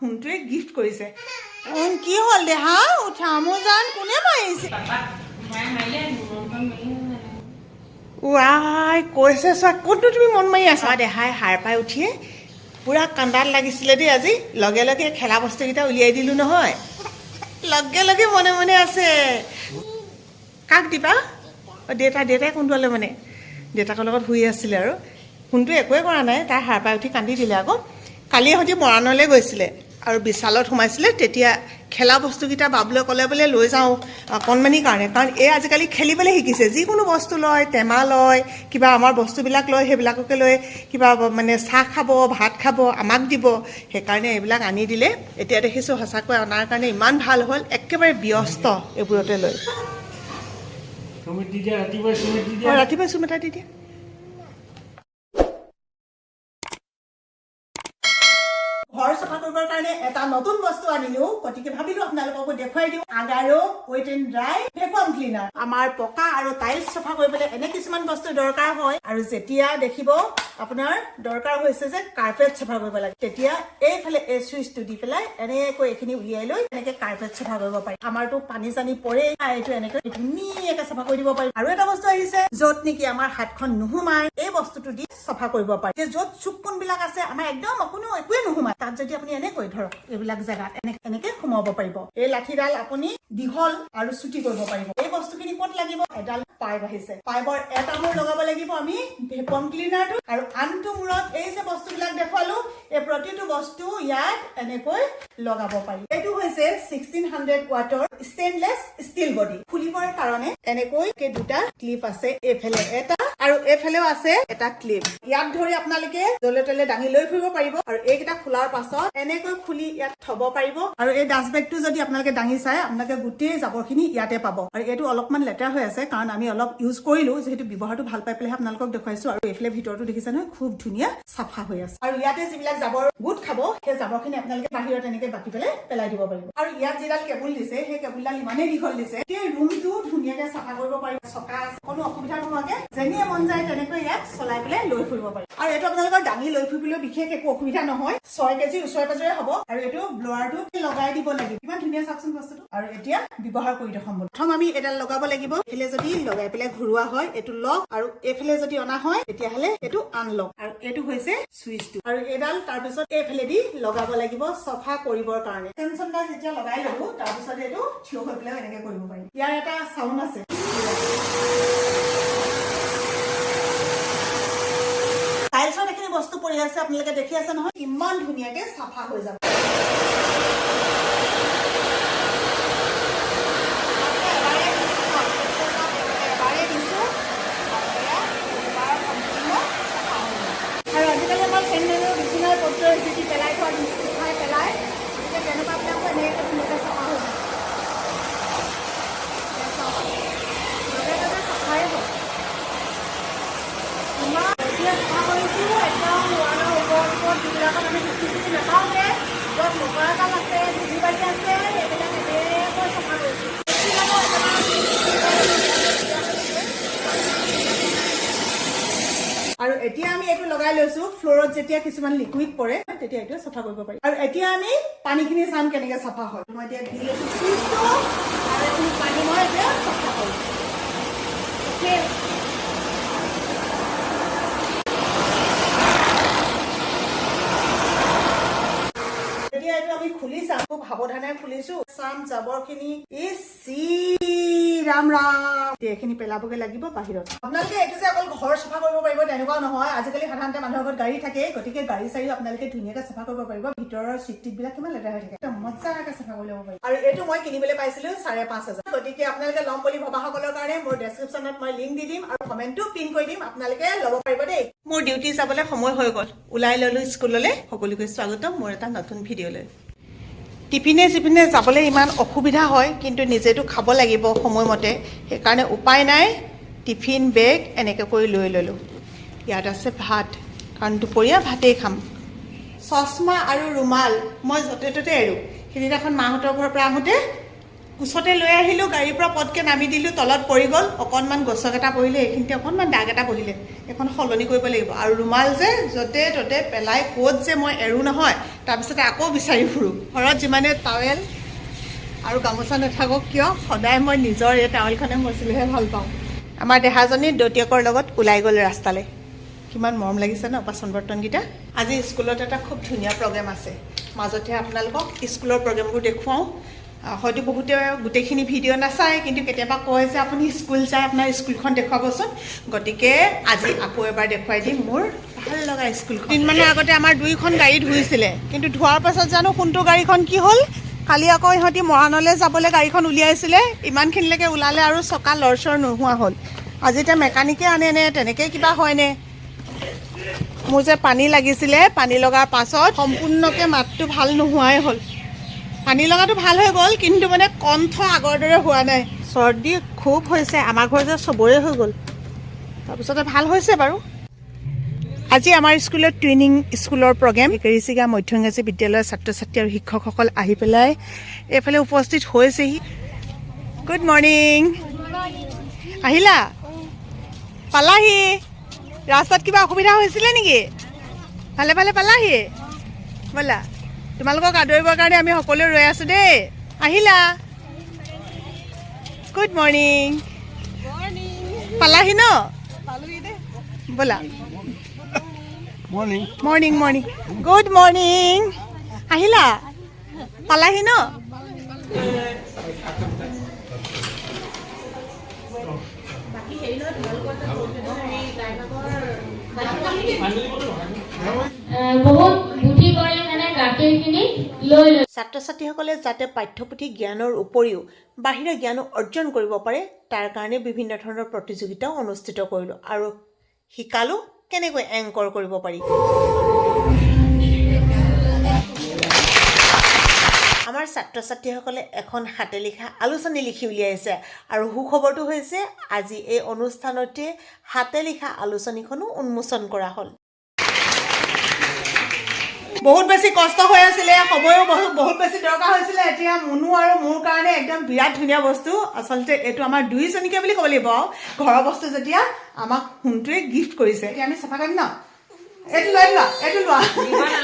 সোণটোৱে gift কৰিছে। উম, কি হ'ল দেহা? উঠা মোৰ জান কোনে মাৰিছে? ৱাই কৈছে চোৱা ক'তনো তুমি মন মাৰি আছা? দেহাই সাৰ পাই উঠিয়ে পূৰা কান্দাত লাগিছিলে দেই আজি। লগে লগে খেলা বস্তুকেইটা উলিয়াই দিলোঁ নহয়। লগে লগে মনে মনে আছে। কাক দিবা? অঁ দেউতা দেউতাই কোনটোৱালে মানে? দেউতাকৰ লগত শুই আছিলে আৰু। সোণটো একোৱে কৰা নাই। তাই সাৰ পাই উঠি কান্দি দিলে আকৌ। কালি সৈতে মৰাণলৈ গৈছিলে। আৰু বিশালত সোমাইছিলে তেতিয়া খেলা বস্তুকেইটা বাবুলৈ ক'লে বোলে লৈ যাওঁ অকণমানিৰ কাৰণে। কাৰণ এই আজিকালি খেলিবলৈ শিকিছে। যিকোনো বস্তু লয় টেমা লয় কিবা আমাৰ বস্তুবিলাক লয় সেইবিলাককে লৈ কিবা মানে চাহ খাব ভাত খাব আমাক দিব। সেইকাৰণে এইবিলাক আনি দিলে। এতিয়া দেখিছোঁ সঁচাকৈ অনাৰ কাৰণে ইমান ভালো হ'ল একেবাৰে ব্যস্ত এইবোৰতে লৈ। ৰাতিপুৱাই চুমিত দি দিয়া। চাফা কৰিবৰ কাৰণে এটা নতুন বস্তু আনিলো। গতিকে ভাবিলো আপোনালোককো দেখুৱাই দিওঁ। আগাৰো wet and dry vacuum cleaner আমাৰ পকা আৰু টাইলছ চাফা কৰিবলৈ এনে কিছুমান বস্তু দৰকাৰ হয়। আৰু যেতিয়া দেখিব আপোনাৰ দৰকাৰ হৈছে যে কাৰ্পেট চাফা কৰিব লাগে। তেতিয়া এইফালে এই চুইচটো দি পেলাই এনেকৈ এইখিনি উলিয়াই লৈ এনেকে কাৰ্পেট চাফা কৰিব পাৰি। আমাৰতো পানী চানী পৰে এইটো এনেকৈ ধুনীয়াকে চাফা কৰি দিব পাৰি। আৰু এটা বস্তু আহিছে, য'ত নেকি আমাৰ হাতখন নোসোমাই এই বস্তুটো দি চাফা কৰিব পাৰি। য'ত চুক বিলাক আছে, আমাৰ একদম কোনো একোৱে নোসোমায়। তাত যদি আপুনি এনেকৈ ধৰক, এইবিলাক জেগাত এনে, এনেকে সোমাব পাৰিব। এই লাঠিডাল আপুনি দীঘল আৰু চুটি কৰিব পাৰিব। এই বস্তুখিনি ক'ত লাগিব? এডাল পাইপ আহিছে। পাইপৰ এটা মূৰ লগাব লাগিব আমি ভেকুৱাম ক্লিনাৰটো আৰু আনটো মূৰত এই যে বস্তুবিলাক দেখুৱালো। এই প্ৰতিটো বস্তু ইয়াত এনেকৈ লগাব পাৰি। এইটো হৈছে ছিক্সটিন হাণ্ড্ৰেড ৱাটৰ ষ্টেইনলেছ ষ্টীল বডি খুলিবৰ কাৰণে এনেকৈ দুটা ক্লিপ আছে এইফালে। এটা আৰু এইফালেও আছে এটা ক্লিপ। ইয়াত ধৰি আপোনালোকে জলে তলে দাঙি লৈ ফুৰিব পাৰিব আৰু এইকেইটা খোলাৰ পাছত এনেকৈ খুলি ইয়াত থব পাৰিব। আৰু এই ডাষ্টবেগটো যদি আপোনালোকে দাঙি চাই, আপোনালোকে গোটেই জাবৰখিনি ইয়াতে পাব। আৰু এইটো অলপমান লেতেৰা হৈ আছে কাৰণ আমি অলপ ইউজ কৰিলো, যিহেতু ব্যৱহাৰটো ভালো পাই পেলাই আপোনালোকক দেখুৱাইছো আৰু এইফালে ভিতৰতো দেখিছে নহয়, খুব ধুনীয়া চাফা হৈ আছে। আৰু ইয়াতে যিবিলাক জাবৰ গোট খাব, সেই জাবৰখিনি আপোনালোকে বাহিৰত এনেকে বাকি পেলাই পেলাই দিব পাৰিব। আৰু ইয়াত যিডাল কেবুল দিছে, সেই কেবুলডাল ইমানেই দীঘল দিছে, সেই ৰুমটো ধুনীয়াকে চাফা কৰিব পাৰিব, চকা কোনো অসুবিধা নোহোৱাকে, যেনিয়ে মন যায় তেনেকৈ ইয়াক চলাই পেলাই লৈ ফুৰিব পাৰি। আৰু এইটো আপোনালোকৰ দাঙি লৈ ফুৰিবলৈ বিশেষ একো অসুবিধা নহয়। ছয় কেজি ওচৰে পাজৰে হ'ব আৰু এইটো ব্লৱাৰটো লগাই দিব লাগিব? কিমান ধুনীয়া চাওকচোন বস্তুটো। আৰু এতিয়া ব্যৱহাৰ কৰি দেখাম প্ৰথম আমি এডাল লগাব লাগিব। এইফালে যদি লগাই পেলাই ঘূৰোৱা হয় এইটো লক আৰু এইফালে যদি অনা হয় তেতিয়াহ'লে এইটো আনলক আৰু এইটো হৈছে চুইচটো আৰু এইডাল তাৰপিছত এইফালেদি লগাব লাগিব চফা কৰিবৰ কাৰণে। টেনচনডাল যেতিয়া লগাই ল'লো তাৰপিছত এইটো থিয় হৈ পেলাই এনেকে কৰিব পাৰিম। ইয়াৰ এটা চাউণ্ড আছে। পৰি আছে আপোনালোকে দেখি আছে নহয় ইমান ধুনীয়াকে চাফা হৈ যাব। আৰু আজিকালি আমাৰ চেণ্ডেলৰ বিচনাৰ পত্ৰ যিটি পেলাই থোৱা উঠাই পেলাই গতিকে তেনেকুৱাবিলাকো এনেকৈ ধুনীয়াকৈ চাফা হৈ যায় লগে লগে চাফাই হয় ইমান এতিয়া চাফা কৰিছোঁ একদম ৱালৰ ওপৰত ওপৰত যিবিলাকত আমি চুটি চুটি নাপাওঁগৈ য'ত কৰিছোঁ আৰু এতিয়া আমি এইটো লগাই লৈছো, ফ্ল'ৰত যেতিয়া কিছুমান লিকুইড পৰে, তেতিয়া এইটো চাফা কৰিব পাৰি। আৰু এতিয়া আমি পানীখিনি চাম কেনেকে চাফা হয়। মই এতিয়া দি লৈছো পানী মই এতিয়া সাৱধানে খুলিছো। চাম জাবৰ খিনি ৰাম ৰাম। এইখিনি পেলাবগে লাগিব বাহিৰত। আপোনালোকে এইটো যে অকল ঘৰ চাফা কৰিব পাৰিব তেনেকুৱা নহয়। আজিকালি সাধাৰণতে মানুহৰ ঘৰত গাড়ী থাকে গতিকে গাড়ী চাৰিও আপোনালোকে ধুনীয়াকে চাফা কৰিব পাৰিব। ভিতৰৰ চিট টিট বিলাক কিমান লেতেৰা হৈ থাকে। মজাকে চাফা কৰি ল'ব পাৰিব। আৰু এইটো মই কিনিবলৈ পাইছিলো চাৰে পাঁচ হাজাৰ। গতিকে আপোনালোকে ল'ম বুলি ভবাসকলৰ কাৰণে মোৰ ডেছক্ৰিপশ্যনত মই লিংক দি দিম আৰু কমেণ্টটো পিন কৰি দিম। আপোনালোকে ল'ব পাৰিব দেই। মোৰ ডিউটি যাবলৈ সময় হৈ গ'ল। ওলাই ল'লো স্কুললৈ। সকলোকে স্বাগতম মোৰ এটা নতুন ভিডিঅ'লৈ টিফিনে চিফিনে যাবলৈ ইমান অসুবিধা হয় কিন্তু নিজেতো খাব লাগিব সময়মতে। সেইকাৰণে উপায় নাই টিফিন বেগ এনেকৈ কৰি লৈ ল'লোঁ। ইয়াত আছে ভাত কাৰণ দুপৰীয়া ভাতেই খাম। চশমা আৰু ৰুমাল মই য'তে ত'তে এৰোঁ। সিদিনাখন মাহঁতৰ ঘৰৰ পৰা আহোঁতে কোচতে লৈ আহিলোঁ গাড়ীৰ পৰা পটকৈ নামি দিলোঁ তলত পৰি গ'ল। অকণমান গছক এটা পৰিলে এইখিনিতে অকণমান দাগ এটা বহিলে এখন সলনি কৰিব লাগিব। আৰু ৰুমাল যে য'তে ত'তে পেলাই ক'ত যে মই এৰোঁ নহয় তাৰপিছতে আকৌ বিচাৰি ফুৰোঁ। ঘৰত যিমানে টাৱেল আৰু গামোচা নাথাকক কিয় সদায় মই নিজৰ এই টাৱেলখনে মচিলেহে ভাল পাওঁ। আমাৰ দেহাজনী দতীয়কৰ লগত ওলাই গ'ল ৰাস্তালৈ। কিমান মৰম লাগিছে ন বাচন বৰ্তনকেইটা আজি স্কুলত এটা খুব ধুনীয়া প্ৰগ্ৰেম আছে। মাজতে আপোনালোকক স্কুলৰ প্ৰগ্ৰেমবোৰ দেখুৱাওঁ। হয়তো বহুতে গোটেইখিনি ভিডিঅ' নাচায় কিন্তু কেতিয়াবা কয় যে আপুনি স্কুল যায় আপোনাৰ স্কুলখন দেখুৱাবচোন। গতিকে আজি আকৌ এবাৰ দেখুৱাই দিম মোৰ ভাল লগা স্কুলখন। দিনমানৰ আগতে আমাৰ দুইখন গাড়ী ধুইছিলে কিন্তু ধোৱাৰ পাছত জানো কোনটো গাড়ীখন কি হ'ল? কালি আকৌ ইহঁতি মৰাণলৈ যাবলৈ গাড়ীখন উলিয়াইছিলে ইমানখিনিলৈকে ওলালে আৰু চকা লৰচৰ নোহোৱা হ'ল। আজি এতিয়া মেকানিকে আনে নে তেনেকৈ কিবা হয়নে? মোৰ যে পানী লাগিছিলে পানী লগাৰ পাছত সম্পূৰ্ণকৈ মাতটো ভাল নোহোৱাই হ'ল। পানী লগাটো ভাল হৈ গ'ল কিন্তু মানে কণ্ঠ আগৰ দৰে হোৱা নাই। চৰ্দি খুব হৈছে আমাৰ ঘৰ যে চবৰে হৈ গ'ল। তাৰপিছতে ভাল হৈছে বাৰু। আজি আমাৰ স্কুলত টুইনিং স্কুলৰ প্ৰগ্ৰেম। কেৰিচিগা মধ্য ইংৰাজী বিদ্যালয়ৰ ছাত্ৰ ছাত্ৰী আৰু শিক্ষকসকল আহি পেলাই এইফালে উপস্থিত হৈছেহি। গুড মৰ্ণিং আহিলা? পালাহি? ৰাস্তাত কিবা অসুবিধা হৈছিলে নেকি? ভালে ভালে পালাহি? ব'লা। তোমালোকক আদৰিবৰ কাৰণে আমি সকলোৱে ৰৈ আছোঁ দেই। আহিলা? গুড মৰ্ণিং পালাহি ন? ব'লা। মৰ্ণিং মৰ্ণিং গুড মৰ্ণিং আহিলা? পালাহি ন? ছাত্ৰ ছাত্ৰীসকলে যাতে পাঠ্যপুথি জ্ঞানৰ উপৰিও বাহিৰা জ্ঞানো অৰ্জন কৰিব পাৰে তাৰ কাৰণে বিভিন্ন ধৰণৰ প্ৰতিযোগিতাও অনুষ্ঠিত কৰিলোঁ। আৰু শিকালোঁ কেনেকৈ এংকৰ কৰিব পাৰি। আমাৰ ছাত্ৰ ছাত্ৰীসকলে এখন হাতে লিখা আলোচনী লিখি উলিয়াইছে। আৰু সুখবৰটো হৈছে আজি এই অনুষ্ঠানতে হাতে লিখা আলোচনীখনো উন্মোচন কৰা হ'ল। বহুত বেছি কষ্ট হৈ আছিলে সময়ো বহুত বহুত বেছি দৰকাৰ হৈছিলে। এতিয়া মুনু আৰু মোৰ কাৰণে একদম বিৰাট ধুনীয়া বস্তু। আচলতে এইটো আমাৰ দুইজনীকে বুলি ক'ব লাগিব আৰু। ঘৰৰ বস্তু যেতিয়া আমাক সোণটোৱে গিফ্ট কৰিছে। এতিয়া আমি চাফা কৰিম ন? এইটো লৈ লোৱা এইটো লোৱা।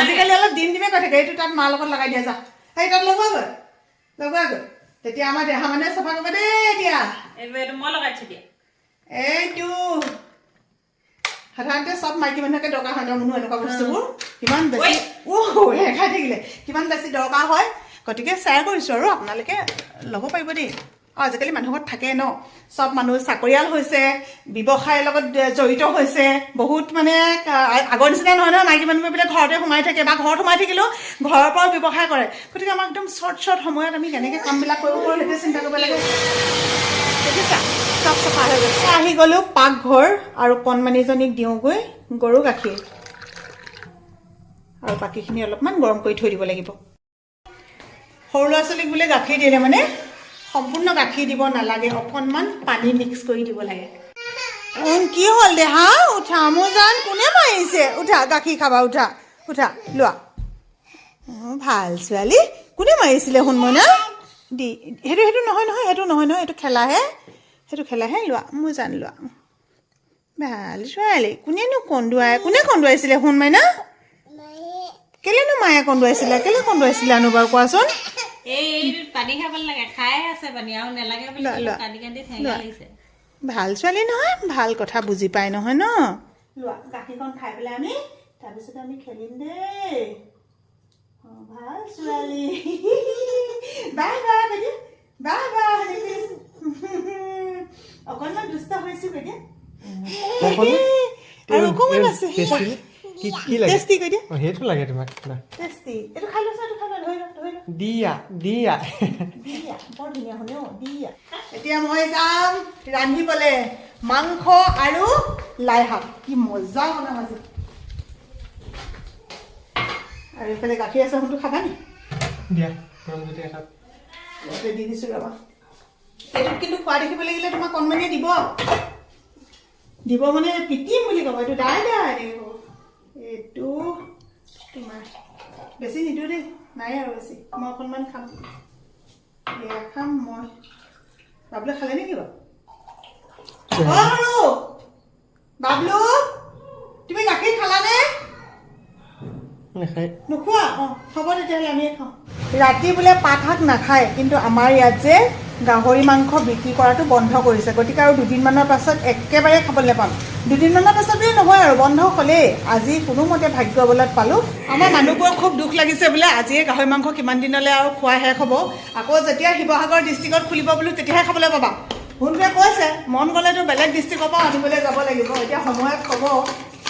আজিকালি অলপ দিম দিমে কৈ থাকে এইটো তাত মাৰ লগত লগাই দিয়া যা। সেই তাত লগোৱাগৈ লগোৱাগৈ তেতিয়া আমাৰ দেহা মানে চাফা কৰিব দেই এতিয়া। এইটো সাধাৰণতে চব মাইকী মানুহকে দৰকাৰ হয় ন মোৰ এনেকুৱা বস্তুবোৰ। কিমান বেছি খাই থাকিলে। কিমান বেছি দৰকাৰ হয় গতিকে শ্বেয়াৰ কৰিছোঁ আৰু আপোনালোকে ল'ব পাৰিব দেই। আৰু আজিকালি মানুহৰ ঘৰত থাকে ন। চব মানুহ চাকৰিয়াল হৈছে ব্যৱসায়ৰ লগত জড়িত হৈছে। বহুত মানে আগৰ নিচিনা নহয় নহয় মাইকী মানুহবোৰে ঘৰতে সোমাই থাকে বা ঘৰত সোমাই থাকিলেও ঘৰৰ পৰাও ব্যৱসায় কৰে। গতিকে আমাক একদম শ্বৰ্ট শ্বৰ্ট সময়ত আমি কেনেকৈ কামবিলাক কৰিব পাৰোঁ সেইটোৱে চিন্তা কৰিব লাগে। চব চাফা হৈ গৈছে আহি গ'লোঁ পাকঘৰ আৰু কণমানিজনীক দিওঁগৈ গৰু গাখীৰ। আৰু বাকীখিনি অলপমান গৰম কৰি থৈ দিব লাগিব। সৰু ল'ৰা ছোৱালীক বোলে গাখীৰ দিলে মানে সম্পূৰ্ণ গাখীৰ দিব নালাগে অকণমান পানী মিক্স কৰি দিব লাগে। কি হ'ল দেহা? উঠা মোৰ জান কোনে মাৰিছে? উঠা গাখীৰ খাবা উঠা উঠা লোৱা। ভাল ছোৱালী কোনে মাৰিছিলে সোণমইনা দি সেইটো সেইটো নহয় নহয় সেইটো নহয় নহয় এইটো খেলাহে সেইটো খেলাহে লোৱা মোৰ জান লোৱা। ভাল ছোৱালী কোনেনো কন্দুৱাই কোনে কন্দুৱাইছিলে সোণমাইনা কেলেনো মায়ে কন্দুৱাইছিলে কেলে কন্দুৱাইছিলানো বাৰু কোৱাচোন? ভালো ছোৱালী নহয় ভালো কথা বুজি পাই নহয় ন? লোৱা গাখীৰকণ খাই পেলাই আমি তাৰপিছত আমি খেলিম দেই অঁ, ভালো ছোৱালী। বাই বাই বাইদেউ বাই বাই অকণমান দুষ্ট হৈছো বাইদেউ আৰু অকণমান আছে। কি কি লাগে? টেষ্টি কৈ দিয়া সেইটো লাগে তোমাক না। এইটো খাই লৈছা এইটো খাই লোৱা ধৰি ধৰি দিয়া দিয়া। দিয়া বৰ ধুনীয়া দিয়া। এতিয়া মই যাম ৰান্ধিবলৈ মাংস আৰু লাই শাক কি মজা বনাম আজি আৰু এইফালে গাখীৰ আছে শুনটো খাবা নি? দিয়া গৰম যদি একাপ দি দিছোঁ ৰবা। এইটোত কিন্তু খোৱা দেখিব লাগিলে তোমাক কণমানিয়ে দিব। দিব মানে পিটিম বুলি ক'ব এইটো দাই দাই এইটো তোমাৰ বেছি নিদিওঁ দেই নাই আৰু বেছি মই অকণমান খাম। এয়া খাম মই। বাবলুৱে খালে নেকি বাৰু? বাবলু! তুমি গাখীৰ খালানে? নোখোৱা? অঁ হ'ব তেতিয়াহ'লে আমিয়ে খাওঁ। ৰাতি বোলে পাত শাক নাখায় কিন্তু আমাৰ ইয়াত যে গাহৰি মাংস বিক্ৰী কৰাটো বন্ধ কৰিছে। গতিকে আৰু দুদিনমানৰ পাছত একেবাৰে খাবলৈ পাম দুদিনমানৰ পাছত বুলি নহয় আৰু বন্ধ হ'লেই। আজি কোনোমতে ভাগ্য বলত পালোঁ। আমাৰ মানুহবোৰৰ খুব দুখ লাগিছে বোলে আজিয়ে গাহৰি মাংস কিমান দিনলৈ আৰু খোৱা শেষ হ'ব। আকৌ যেতিয়া শিৱসাগৰ ডিষ্ট্ৰিক্টত খুলিব বোলো তেতিয়াহে খাবলৈ পাবা। ভোনটোৱে কৈছে। মন গ'লেতো বেলেগ ডিষ্ট্ৰিক্টৰ পৰা আনিবলৈ যাব লাগিব। এতিয়া সময়ত ক'ব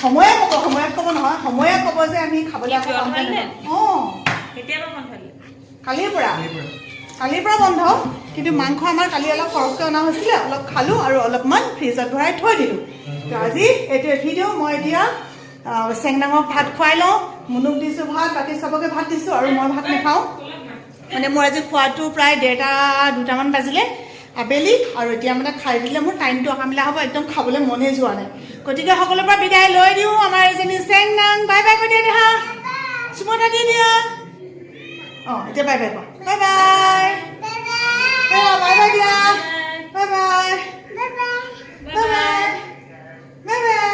সময়ে ক'ব সময়ত ক'ব নহয় সময়ে ক'ব যে আমি খাবলৈ আকৌ। অঁ। কেতিয়াবা বন্ধ দিলে। কালিৰ পৰা। কালিৰ পৰা বন্ধ? কিন্তু মাংস আমাৰ কালি অলপ সৰহকৈ অনা হৈছিলে অলপ খালোঁ আৰু অলপমান ফ্ৰিজত ভৰাই থৈ দিলোঁ। তো আজি এইটো ভিডিঅ' মই এতিয়া আহ, চেংনাঙক ভাত খুৱাই লওঁ মুনুক দিছোঁ ভাত বাকী চবকে ভাত দিছোঁ আৰু মই ভাত নাখাওঁ। মানে মোৰ আজি খোৱাটো প্ৰায় ডেৰটা দুটামান বাজিলে আবেলি আৰু এতিয়া মানে খাই দিলে মোৰ টাইমটো অকামিলা হ'ব একদম খাবলৈ মনেই যোৱা নাই। গতিকে সকলোৰে পৰা বিদায় লৈ দিওঁ আমাৰ এজনী চেংনাং। বাই বাই কৈ দিয়া দেহা চুমতা দি দিয়া 哦，再拜拜吧，拜拜，拜拜，拜拜，拜拜，拜拜，拜拜，拜拜，拜拜。